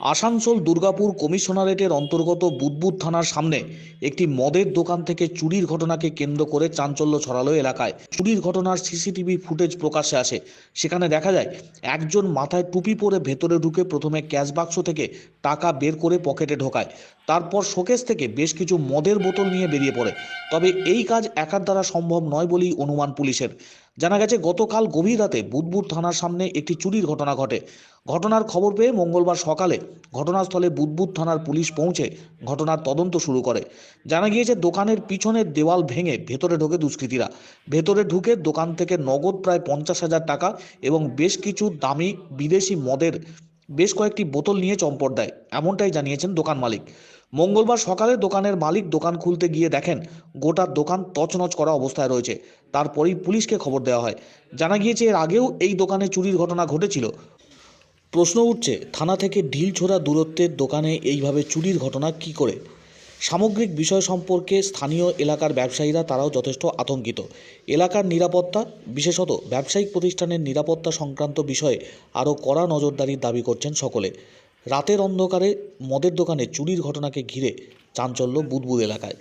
আসানসোল দুর্গাপুর কমিশনারেটের অন্তর্গত বুদবুদ থানার সামনে একটি মদের দোকান থেকে চুরির ঘটনাকে কেন্দ্র করে চাঞ্চল্য ছড়ালো এলাকায়। চুরির ঘটনার সিসিটিভি ফুটেজ প্রকাশ্যে আসে। সেখানে দেখা যায়, একজন মাথায় টুপি পরে ভেতরে ঢুকে প্রথমে ক্যাশ বাক্স থেকে টাকা বের করে পকেটে ঢোকায়। তারপর শোকেস থেকে বেশ কিছু মদের বোতল নিয়ে বেরিয়ে পড়ে। তবে এই কাজ একার দ্বারা সম্ভব নয় বলেই অনুমান পুলিশের। জানা গেছে, গতকাল গভীর রাতে বুধবুর থানার সামনে একটি চুরির ঘটনা ঘটে। ঘটনার খবর পেয়ে মঙ্গলবার সকালে ঘটনাস্থলে বুধবুর থানার পুলিশ পৌঁছে ঘটনার তদন্ত শুরু করে। জানা গিয়েছে, দোকানের পিছনের দেওয়াল ভেঙে ভেতরে ঢোকে দুষ্কৃতীরা। ভেতরে ঢুকে দোকান থেকে নগদ প্রায় পঞ্চাশ হাজার টাকা এবং বেশ কিছু দামি বিদেশি মদের বেশ কয়েকটি বোতল নিয়ে চম্পট দেয়, এমনটাই জানিয়েছেন দোকান মালিক। মঙ্গলবার সকালে দোকানের মালিক দোকান খুলতে গিয়ে দেখেন গোটা দোকান তছনছ করা অবস্থায় রয়েছে। তারপরেই পুলিশকে খবর দেওয়া হয়। জানা গিয়েছে, এর আগেও এই দোকানে চুরির ঘটনা ঘটেছিল। প্রশ্ন উঠছে, থানা থেকে ঢিল ছোড়া দূরত্বের দোকানে এইভাবে চুরির ঘটনা কি করে? সামগ্রিক বিষয় সম্পর্কে স্থানীয় এলাকার ব্যবসায়ীরা তারাও যথেষ্ট আতঙ্কিত। এলাকার নিরাপত্তা, বিশেষত ব্যবসায়িক প্রতিষ্ঠানের নিরাপত্তা সংক্রান্ত বিষয়ে আরও কড়া নজরদারির দাবি করছেন সকলে। রাতের অন্ধকারে মদের দোকানে চুরির ঘটনাকে ঘিরে চাঞ্চল্য বুদবুদ এলাকায়।